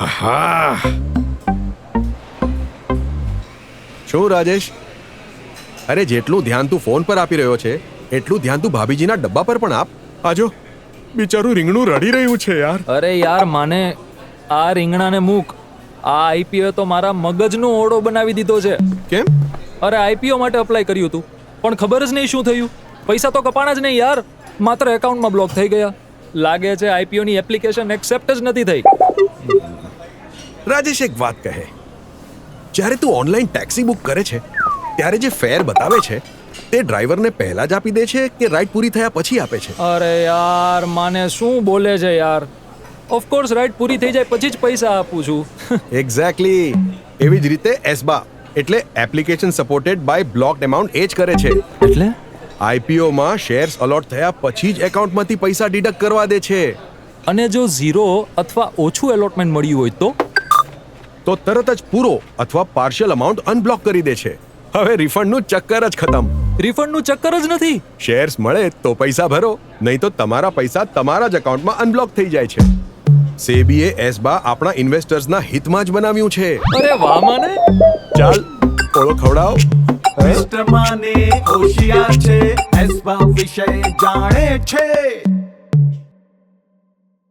હા શું રાજેશ? અરે જેટલું ધ્યાન તું ફોન પર આપી રહ્યો છે એટલું ધ્યાન તું ભાભીજીના ડબ્બા પર પણ આપ. આજો બિચારું રીંગણું રડી રહ્યું છે યાર. અરે યાર માને આ રીંગણાને મૂક. આ આઈપીઓ તો મારા મગજનો ઓળો બનાવી દીધો છે. કેમ? અરે આઈપીઓ માટે અપ્લાય કર્યું હતું પણ ખબર જ નહીં શું થયું. પૈસા તો કપાણા જ નહીં યાર માત્ર એકાઉન્ટમાં બ્લોક થઈ ગયા. લાગે છે આઈપીઓની એપ્લિકેશન એક્સેપ્ટ જ નથી થઈ. રાજેશ એક વાત કહે. જ્યારે તું ઓનલાઈન ટેક્સી બુક કરે છે ત્યારે જે ફેર બતાવે છે તે ડ્રાઈવરને પહેલા જ આપી દે છે કે રાઈડ પૂરી થયા પછી આપે છે? અરે યાર માને શું બોલે છે યાર? ઓફકોર્સ રાઈડ પૂરી થઈ જાય પછી જ પૈસા આપું છું. એક્ઝેક્ટલી એવી જ રીતે એસબા એટલે application supported by blocked amount એ જ કરે છે. એટલે? આઈપીઓમાં શેર્સ અલોટ થયા પછી જ એકાઉન્ટમાંથી પૈસા ડિડક્ટ કરવા દે છે. અને જો ઝીરો અથવા ઓછું એલોટમેન્ટ મળ્યું હોય તો? તો તરત જ પૂરો અથવા પાર્શિયલ અમાઉન્ટ અનબ્લોક કરી દે છે. હવે રિફંડનું ચક્કર જ ખતમ. રિફંડનું ચક્કર જ નથી. શેર્સ મળે તો પૈસા ભરો નહીં તો તમારા પૈસા તમારા જ એકાઉન્ટમાં અનબ્લોક થઈ જાય છે. સેબીએ એસબા આપણા ઇન્વેસ્ટર્સના હિતમાં જ બનાવ્યું છે. અરે વાહ માને. ચાલ ઓળો ખવડાવ. મિસ્ટર માને હોશિયાર છે એસબા વિશે જાણે છે.